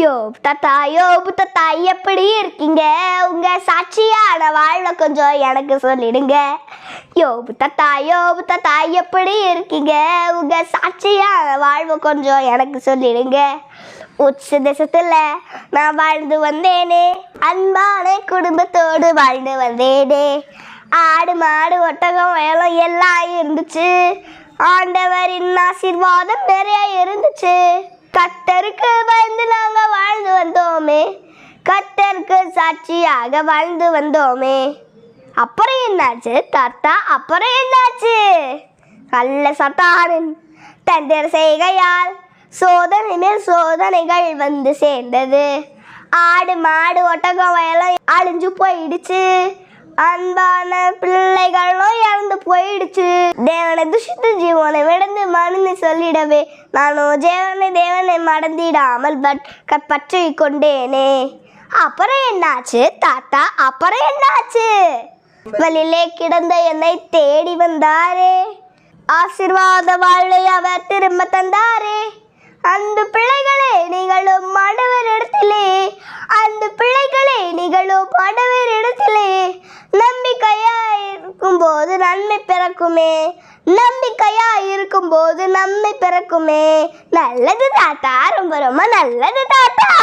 யோ தாத்தா யோபு தாத்தா எப்படி இருக்கீங்க? உங்க சாட்சியான வாழ்வை கொஞ்சம் எனக்கு சொல்லிடுங்க. யோ தாத்தா யோபு தாத்தா எப்படி இருக்கீங்க? உங்க சாட்சியான வாழ்வை கொஞ்சம் எனக்கு சொல்லிடுங்க. உச்ச தேசத்துல நான் வாழ்ந்து வந்தேனே. அன்பான குடும்பத்தோடு வாழ்ந்து வந்தேனே. ஆடு மாடு ஒட்டகம் வேலம் எல்லாம் இருந்துச்சு. ஆண்டவரின் ஆசீர்வாதம் நிறைய இருந்துச்சு. கத்தருக்கு பயந்து நான் வாழ்ந்து வந்தோமே சாட்சியாக வாழ்ந்து வந்தோமே. அப்புறம் என்னாச்சு? தாத்தா அப்புறம் என்னாச்சு? கள்ள சட்டானின் தந்திர செய்கையால் சோதனை மேல் சோதனைகள் வந்து சேர்ந்தது. ஆடு மாடு ஒட்டகம் எல்லாம் அழிஞ்சு போயிடுச்சு. அன்பான பிள்ளைகளும் இறந்து போயிடுச்சு. தேவனை துஷித்து ஜீவனை விடந்து மறந்து சொல்லிடவே நானும் ஜேவனை தேவனை மறந்திடாமல் பட் பற்றி கொண்டேனே அப்புறம் என்னாச்சு? தாத்தா அப்புறம் என்னாச்சு? வழியிலே கிடந்த என்னை தேடி வந்தாரே. ஆசிர்வாத வாழை அவர் திரும்ப தந்தாரே. அந்த பிள்ளைகளே நிகழும் ஆண்டவர் இடத்திலே. அந்த பிள்ளைகளே நிகழும் ஆண்டவர் இடத்திலே. நம்பிக்கையா இருக்கும்போது நன்மை பிறக்குமே. நம்பிக்கையா இருக்கும்போது நன்மை பிறக்குமே. நல்லது தாத்தா ரொம்ப ரொம்ப நல்லது தாத்தா.